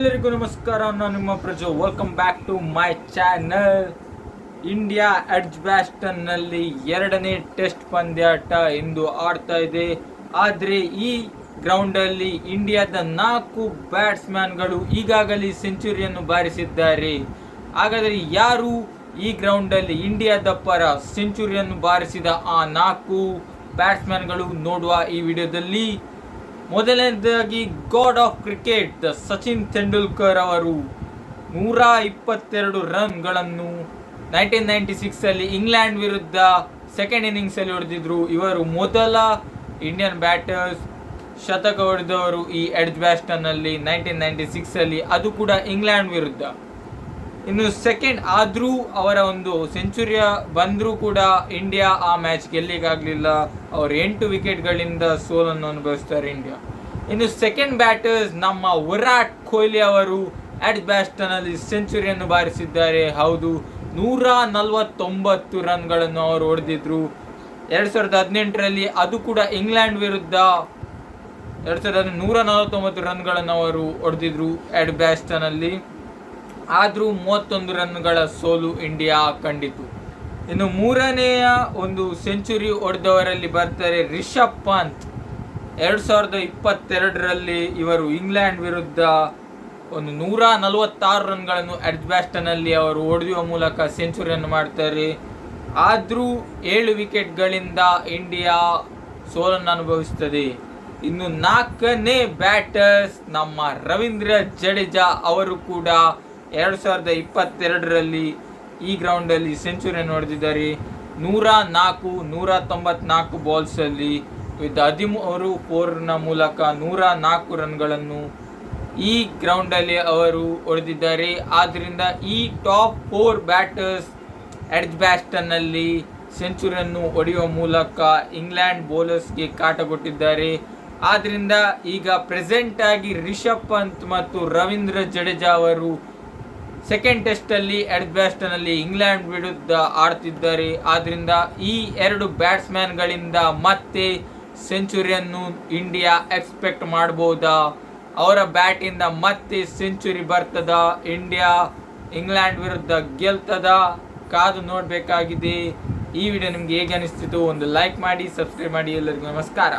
ಎಲ್ಲರಿಗೂ ನಮಸ್ಕಾರ, ನಾನು ನಿಮ್ಮ Praju. Welcome back to my channel India edge ಬ್ಯಾಸ್ಟನ್ನಲ್ಲಿ ಎರಡನೇ ಟೆಸ್ಟ್ ಪಂದ್ಯಾಟ ಇಂದು ಆಡ್ತಾ ಇದೆ. ಆದರೆ ಈ ಗ್ರೌಂಡ್ ಅಲ್ಲಿ ಇಂಡಿಯಾದ ನಾಲ್ಕು ಬ್ಯಾಟ್ಸ್ಮ್ಯಾನ್ಗಳು ಈಗಾಗಲೇ ಸೆಂಚುರಿಯನ್ನು ಬಾರಿಸಿದ್ದಾರೆ. ಹಾಗಾದರೆ ಯಾರು ಈ ಗ್ರೌಂಡ್ ಅಲ್ಲಿ ಇಂಡಿಯಾದ ಪರ ಸೆಂಚುರಿಯನ್ನು ಬಾರಿಸಿದ ಆ ನಾಲ್ಕು ಬ್ಯಾಟ್ಸ್ಮ್ಯಾನ್ಗಳು ನೋಡುವ ಈ ವಿಡಿಯೋದಲ್ಲಿ? ಮೊದಲನೇದಾಗಿ god of cricket Sachin Tendulkar ಅವರು ನೂರ ಇಪ್ಪತ್ತೆರಡು ರನ್ಗಳನ್ನು ನೈನ್ಟೀನ್ ನೈಂಟಿ ಸಿಕ್ಸಲ್ಲಿ ಇಂಗ್ಲೆಂಡ್ ವಿರುದ್ಧ ಸೆಕೆಂಡ್ ಇನ್ನಿಂಗ್ಸಲ್ಲಿ ಹೊಡೆದಿದ್ರು. ಇವರು ಮೊದಲ ಇಂಡಿಯನ್ ಬ್ಯಾಟರ್ಸ್ ಶತಕ ಹೊಡೆದವರು ಈ ಎಡ್ಜ್ ಬ್ಯಾಸ್ಟನ್ನಲ್ಲಿ ನೈನ್ಟೀನ್ ನೈಂಟಿ ಸಿಕ್ಸಲ್ಲಿ ಅದು ಕೂಡ ಇಂಗ್ಲೆಂಡ್ ವಿರುದ್ಧ. ಇನ್ನು ಸೆಕೆಂಡ್ ಆದರೂ ಅವರ ಒಂದು ಸೆಂಚುರಿಯ ಬಂದರೂ ಕೂಡ ಇಂಡಿಯಾ ಆ ಮ್ಯಾಚ್ ಗೆಲ್ಲಿಗಾಗಲಿಲ್ಲ. ಅವರು ಎಂಟು ವಿಕೆಟ್ಗಳಿಂದ ಸೋಲನ್ನು ಅನುಭವಿಸ್ತಾರೆ ಇಂಡಿಯಾ ಇನ್ನು ಸೆಕೆಂಡ್ ಬ್ಯಾಟರ್ಸ್ ನಮ್ಮ ವಿರಾಟ್ ಕೊಹ್ಲಿ ಅವರು ಅಟ್ ಬ್ಯಾಸ್ಟನಲ್ಲಿ ಸೆಂಚುರಿಯನ್ನು ಬಾರಿಸಿದ್ದಾರೆ. ಹೌದು, ನೂರ ನಲವತ್ತೊಂಬತ್ತು ರನ್ಗಳನ್ನು ಅವರು ಹೊಡೆದಿದ್ರು. ಎರಡು ಸಾವಿರದ ಹದಿನೆಂಟರಲ್ಲಿ ಅದು ಕೂಡ ಇಂಗ್ಲೆಂಡ್ ವಿರುದ್ಧ ಎರಡು ಸಾವಿರದ ನೂರ ನಲವತ್ತೊಂಬತ್ತು ರನ್ಗಳನ್ನು ಅವರು ಹೊಡೆದಿದ್ರು ಅಟ್ ಬ್ಯಾಸ್ಟನಲ್ಲಿ ಆದರೂ ಮೂವತ್ತೊಂದು ರನ್ಗಳ ಸೋಲು ಇಂಡಿಯಾ ಕಂಡಿತು. ಇನ್ನು ಮೂರನೆಯ ಒಂದು ಸೆಂಚುರಿ ಹೊಡೆದವರಲ್ಲಿ ಬರ್ತಾರೆ ರಿಷಬ್ ಪಂತ್. ಎರಡು ಸಾವಿರದ ಇಪ್ಪತ್ತೆರಡರಲ್ಲಿ ಇವರು ಇಂಗ್ಲೆಂಡ್ ವಿರುದ್ಧ ಒಂದು ನೂರ ನಲವತ್ತಾರು ರನ್ಗಳನ್ನು ಎಡ್ಜ್ ಬ್ಯಾಸ್ಟನಲ್ಲಿ ಅವರು ಹೊಡೆಯುವ ಮೂಲಕ ಸೆಂಚುರಿಯನ್ನು ಮಾಡ್ತಾರೆ. ಆದರೂ ಏಳು ವಿಕೆಟ್ಗಳಿಂದ ಇಂಡಿಯಾ ಸೋಲನ್ನು ಅನುಭವಿಸ್ತದೆ ಇನ್ನು ನಾಲ್ಕನೇ ಬ್ಯಾಟರ್ಸ್ ನಮ್ಮ ರವೀಂದ್ರ ಜಡೇಜಾ ಅವರು ಕೂಡ ಎರಡು ಸಾವಿರದ ಇಪ್ಪತ್ತೆರಡರಲ್ಲಿ ಈ ಗ್ರೌಂಡಲ್ಲಿ ಸೆಂಚುರಿಯನ್ನು ಹೊಡೆದಿದ್ದಾರೆ. ನೂರ ನಾಲ್ಕು, ನೂರ ತೊಂಬತ್ನಾಲ್ಕು ಬಾಲ್ಸಲ್ಲಿ ವಿತ್ ಹದಿಮೂರು ಫೋರ್ನ ಮೂಲಕ ನೂರ ನಾಲ್ಕು ರನ್ಗಳನ್ನು ಈ ಗ್ರೌಂಡಲ್ಲಿ ಅವರು ಹೊಡೆದಿದ್ದಾರೆ. ಆದ್ದರಿಂದ ಈ ಟಾಪ್ ಫೋರ್ ಬ್ಯಾಟರ್ಸ್ ಎಡ್ಜ್ ಬ್ಯಾಸ್ಟನ್ನಲ್ಲಿ ಸೆಂಚುರಿಯನ್ನು ಹೊಡೆಯುವ ಮೂಲಕ ಇಂಗ್ಲೆಂಡ್ ಬೌಲರ್ಸ್ಗೆ ಕಾಟ ಕೊಟ್ಟಿದ್ದಾರೆ. ಆದ್ದರಿಂದ ಈಗ ಪ್ರೆಸೆಂಟ್ ಆಗಿ ರಿಷಬ್ ಪಂತ್ ಮತ್ತು ರವೀಂದ್ರ ಜಡೇಜಾ ಅವರು ಸೆಕೆಂಡ್ ಟೆಸ್ಟಲ್ಲಿ ಎಡ್ ಬ್ಯಾಸ್ಟನಲ್ಲಿ ಇಂಗ್ಲೆಂಡ್ ವಿರುದ್ಧ ಆಡ್ತಿದ್ದಾರೆ ಆದ್ದರಿಂದ ಈ ಎರಡು ಬ್ಯಾಟ್ಸ್ಮ್ಯಾನ್ಗಳಿಂದ ಮತ್ತೆ ಸೆಂಚುರಿಯನ್ನು ಇಂಡಿಯಾ ಎಕ್ಸ್ಪೆಕ್ಟ್ ಮಾಡ್ಬೋದಾ? ಅವರ ಬ್ಯಾಟಿಂದ ಮತ್ತೆ ಸೆಂಚುರಿ ಬರ್ತದ? ಇಂಡಿಯಾ ಇಂಗ್ಲೆಂಡ್ ವಿರುದ್ಧ ಗೆಲ್ತದ? ಕಾದು ನೋಡಬೇಕಾಗಿದೆ. ಈ ವಿಡಿಯೋ ನಿಮ್ಗೆ ಹೇಗೆ ಅನಿಸ್ತಿತ್ತು? ಒಂದು ಲೈಕ್ ಮಾಡಿ ಸಬ್ಸ್ಕ್ರೈಬ್ ಮಾಡಿ, ಎಲ್ಲರಿಗೂ ನಮಸ್ಕಾರ.